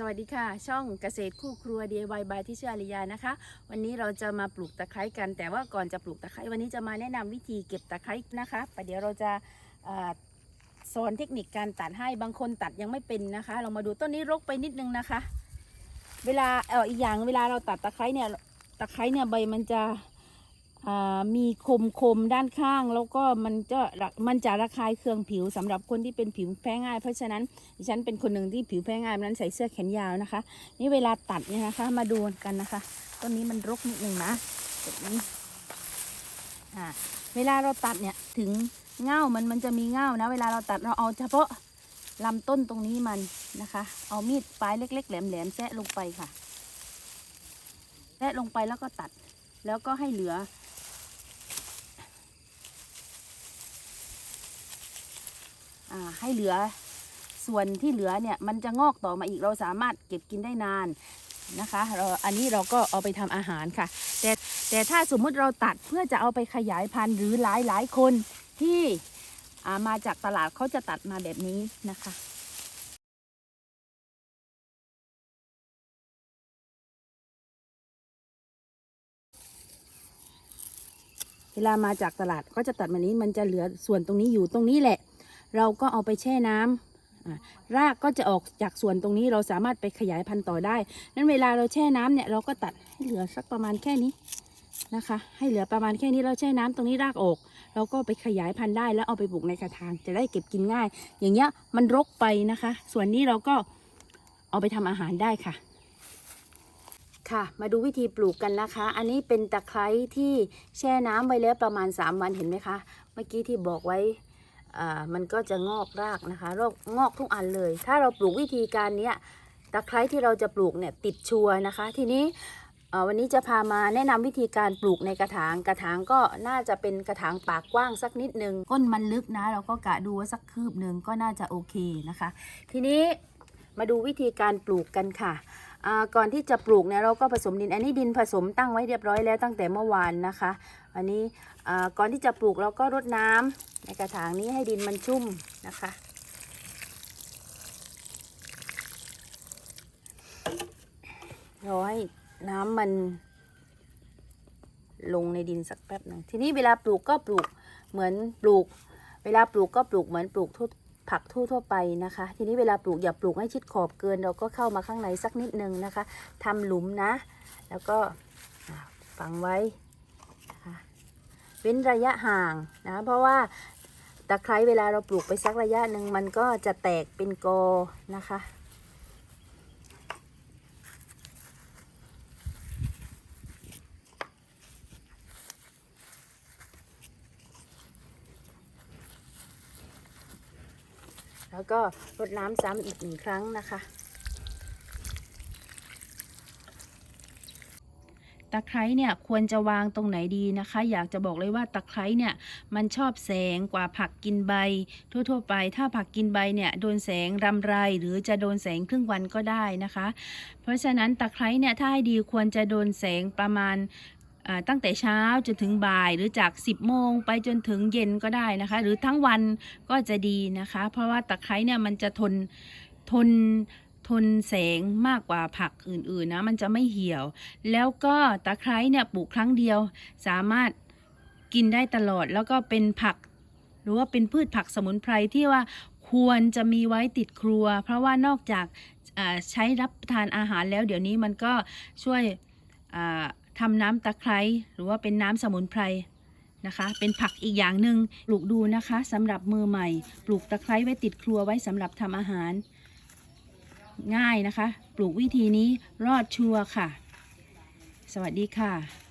สวัสดีค่ะ ช่องเกษตรคู่ครัว DIY by ที่ชื่ออาริยานะคะ วันนี้เราจะมาปลูกตะไคร้กัน แต่ว่าก่อนจะปลูกตะไคร้วันนี้จะมาแนะนำวิธีเก็บตะไคร้นะคะประเดี๋ยวเราจะสอนเทคนิคการตัดให้บางคนตัดยังไม่เป็นนะคะเรามาดูต้นนี้รกไปนิดนึงนะคะ เวลาเอออีกอย่างเวลาเราตัดตะไคร้เนี่ยตะไคร้เนี่ยใบมันจะ มีคมคมด้านข้าง แล้วก็มันจะมันจะระคายเคืองผิวสำหรับคนที่เป็นผิวแพ้ง่าย เพราะฉะนั้นดิฉันเป็นคนหนึ่งที่ผิวแพ้ง่ายเพราะฉะนั้นใส่เสื้อแขนยาวนะคะ นี่เวลาตัดเนี่ยนะคะ มาดูกันนะคะต้นนี้มันรกนิดหนึ่งนะแบบนี้อ่าเวลาเราตัดเนี่ยถึงเง่ามันมันจะมีเง่านะ เวลาเราตัดเราเอาเฉพาะลำต้นตรงนี้มันนะคะ เอามีดปลายเล็ก ๆ แหลมๆแซะลงไปค่ะแซะลงไปแล้วก็ตัด แล้วก็ให้เหลือ อ่า ให้เหลือส่วนที่เหลือเนี่ยมันจะงอกต่อมาอีกเราสามารถเก็บกินได้นานนะคะเราอันนี้เราก็เอาไปทำอาหารค่ะ แต่แต่ถ้าสมมุติเราตัดเพื่อจะเอาไปขยายพันธุ์หรือหลายหลายคนที่มาจากตลาดเขาจะตัดมาแบบนี้นะคะเวลามาจากตลาดก็จะตัดมานี้มันจะเหลือส่วนตรงนี้อยู่ตรงนี้แหละ เราก็เอาไปแช่น้ำอ่ารากก็จะออกจากส่วนตรงนี้เราสามารถไปขยายพันธุ์ต่อได้ นั้นเวลาเราแช่น้ำเนี่ยเราก็ตัดให้เหลือสักประมาณแค่นี้นะคะ ให้เหลือประมาณแค่นี้เราแช่น้ำตรงนี้รากออก เราก็ไปขยายพันธุ์ได้แล้วเอาไปปลูกในกระถางจะได้เก็บกินง่าย อย่างเงี้ยมันรกไปนะคะ ส่วนนี้เราก็เอาไปทำอาหารได้ค่ะ ค่ะ มาดูวิธีปลูกกันนะคะ อันนี้เป็นตะไคร้ที่แช่น้ำไว้แล้วประมาณ 3 วันเห็นไหมคะ เมื่อกี้ที่บอกไว้ มันก็จะงอกรากนะคะรอกงอกทุกอันเลย ถ้าเราปลูกวิธีการนี้ตะไคร้ที่เราจะปลูกเนี่ยติดชัวนะคะ ทีนี้วันนี้จะพามาแนะนำวิธีการปลูกในกระถาง กระถางก็น่าจะเป็นกระถางปากกว้างสักนิดนึงก้นมันลึกนะ เราก็กะดูว่าสักคืบหนึ่งก็น่าจะโอเคนะคะ ทีนี้มาดูวิธีการปลูกกันค่ะ ก่อนที่จะปลูกเนี่ยเราก็ผสมดิน อันนี้ดินผสมตั้งไว้เรียบร้อยแล้วตั้งแต่เมื่อวานนะคะ อันนี้ก่อนที่จะปลูกเราก็รดน้ำในกระถางนี้ให้ดินมันชุ่มนะคะ รอให้น้ำมันลงในดินสักแป๊บหนึ่งทีนี้เวลาปลูกก็ปลูกเหมือนปลูก เวลาปลูกก็ปลูกเหมือนปลูกทั่ว ผักทั่วทั่วๆไปนะคะ ทีนี้เวลาปลูกอย่าปลูกให้ชิดขอบเกิน เราก็เข้ามาข้างในสักนิดนึงนะคะทำหลุมนะ แล้วก็ฝังไว้นะคะเว้นระยะห่างนะ เพราะว่าตะไคร้เวลาเราปลูกไปสักระยะหนึ่งมันก็จะแตกเป็นกอนะคะ แล้วก็รดน้ำซ้ำอีกหนึ่งครั้งนะคะตะไคร้เนี่ยควรจะวางตรงไหนดีนะคะ อยากจะบอกเลยว่าตะไคร้เนี่ยมันชอบแสงกว่าผักกินใบ ทั่ว ๆ ไป ถ้าผักกินใบเนี่ยโดนแสงรำไรหรือจะโดนแสงครึ่งวันก็ได้นะคะ เพราะฉะนั้นตะไคร้เนี่ยถ้าให้ดีควรจะโดนแสงประมาณ ตั้งแต่เช้าจนถึงบ่ายหรือจาก 10 โมงไปจนถึงเย็นก็ได้นะคะ หรือทั้งวันก็จะดีนะคะ เพราะว่าตะไคร้เนี่ยมันจะทนทนทนแสงมากกว่าผักอื่นๆนะมันจะไม่เหี่ยว แล้วก็ตะไคร้เนี่ยปลูกครั้งเดียว สามารถกินได้ตลอดแล้วก็เป็นผัก หรือว่าเป็นพืชผักสมุนไพรที่ว่าควรจะมีไว้ติดครัว เพราะว่านอกจากใช้รับประทานอาหารแล้วเดี๋ยวนี้มันก็ช่วย ทำน้ำตะไคร้หรือว่าเป็นน้ำสมุนไพรนะคะ เป็นผักอีกอย่างหนึ่งปลูกดูนะคะสำหรับมือใหม่ ปลูกตะไคร้ไว้ติดครัวไว้สำหรับทำอาหาร ง่ายนะคะ ปลูกวิธีนี้รอดชัวร์ค่ะ สวัสดีค่ะ